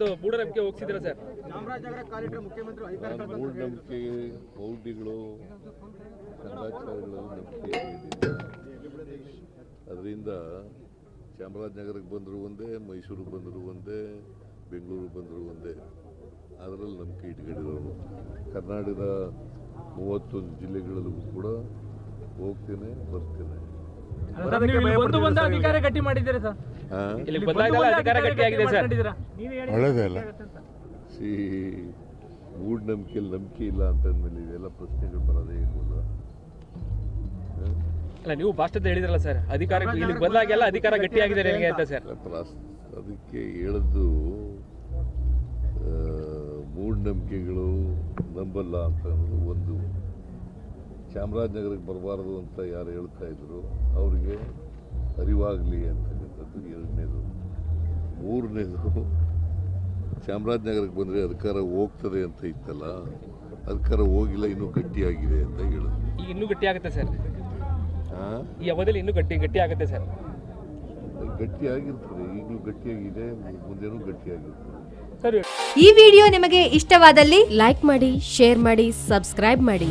ಒಂದು ಮೂಢನಂಬಿಕೆ ಹೋಗ್ಸಿದ್ರ ಸರ್? ಮೂಢನಂಬಿಕೆ ಸಂಘಾಚಾರಗಳಲ್ಲಿ ನಂಬಿಕೆ ಅದರಿಂದ ಚಾಮರಾಜನಗರಕ್ಕೆ ಬಂದರೂ ಒಂದೇ ಮೈಸೂರಿಗೆ ಬಂದರೂ ಒಂದೇ ಬೆಂಗಳೂರಿಗೆ ಬಂದರೂ ಒಂದೇ. ಅದರಲ್ಲಿ ನಂಬಿಕೆ ಇಟ್ಕೊಂಡಿರೋರು. ಕರ್ನಾಟಕದ ಮೂವತ್ತೊಂದು ಜಿಲ್ಲೆಗಳಲ್ಲೂ ಕೂಡ ಹೋಗ್ತೇನೆ ಬರ್ತೇನೆ. ಗಟ್ಟಿ ಮಾಡಿದ್ದೀರಾ ಸರ್? ಇಲ್ಲಿ ಬದಲಾಗಲ್ಲ ಅಧಿಕಾರ ಗಟ್ಟಿಯಾಗಿದೆ ಸರ್. ಒಳ್ಳೇದೇ ಅಲ್ಲ. ಸಿ ಮೂಢನಂಬಿಕೆಯಲ್ಲಿ ನಂಬಿಕೆ ಇಲ್ಲ ಅಂತಂದ್ಮೇಲೆ ಇವೆಲ್ಲ ಪ್ರಶ್ನೆಗಳು ಬರೋದೇ ಇಲ್ಲ ಅಲ್ಲ ನೀವು ಫಾಸ್ಟ್ ಅಂತ ಹೇಳಿದ್ರಲ್ಲ ಸರ್ ಅಧಿಕಾರ ಇಲ್ಲಿ ಬದಲಾಗೆಲ್ಲ ಅಧಿಕಾರ ಗಟ್ಟಿಯಾಗಿದೆ ನನಗೆ ಅಂತ ಸರ್. ಅದಕ್ಕೆ ಹೇಳದ್ದು ಮೂಢನಂಬಿಕೆಗಳು ನಂಬಲ್ಲ ಅಂತ ಅನ್ನೋದು ಒಂದು. ಚಾಮರಾಜನಗರಕ್ಕೆ ಬರಬಾರದು ಅಂತ ಯಾರು ಹೇಳ್ತಾ ಇದ್ರು ಅವರಿಗೆ ಅರಿವಾಗಲಿ ಎರಡನೇದು. ಮೂರನೇದು ಚಾಮರಾಜನಗರಕ್ಕೆ ಬಂದರೆ ಅಧಿಕಾರ ಹೋಗ್ತದೆ ಅಂತ ಇತ್ತಲ್ಲ ಅಧಿಕಾರ ಹೋಗಿಲ್ಲ ಇನ್ನೂ ಗಟ್ಟಿಯಾಗಿದೆ ಅಂತ ಹೇಳಿದ್ರು ಈಗ ಇನ್ನೂ ಗಟ್ಟಿ ಆಗುತ್ತೆ ಸರ್. ಆ? ಈ ಅವಧಿಯಲ್ಲಿ ಇನ್ನೂ ಗಟ್ಟಿ ಗಟ್ಟಿ ಆಗುತ್ತೆ ಸರ್. ಗಟ್ಟಿಯಾಗಿರ್ತದೆ ಈಗಲೂ ಗಟ್ಟಿಯಾಗಿದೆ ಮುಂದೆನೂ ಗಟ್ಟಿಯಾಗಿರ್ತದೆ. ಸರ್ ಈ ವಿಡಿಯೋ ನಿಮಗೆ ಇಷ್ಟವಾದಲ್ಲಿ ಲೈಕ್ ಮಾಡಿ ಶೇರ್ ಮಾಡಿ ಸಬ್ಸ್ಕ್ರೈಬ್ ಮಾಡಿ.